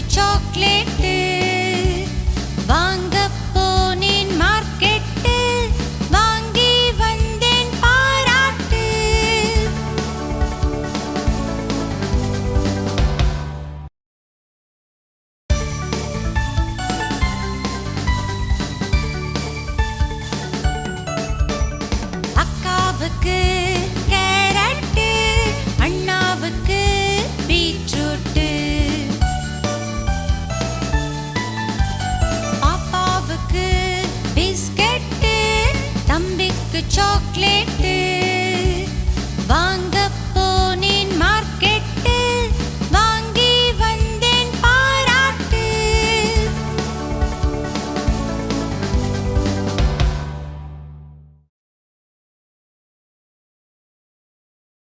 ஒரு சாக்லேட்டு வாங்க போனேன் மார்க்கெட்டு வாங்கி வந்தேன் பாராட்டு. அக்காவுக்கு çoklet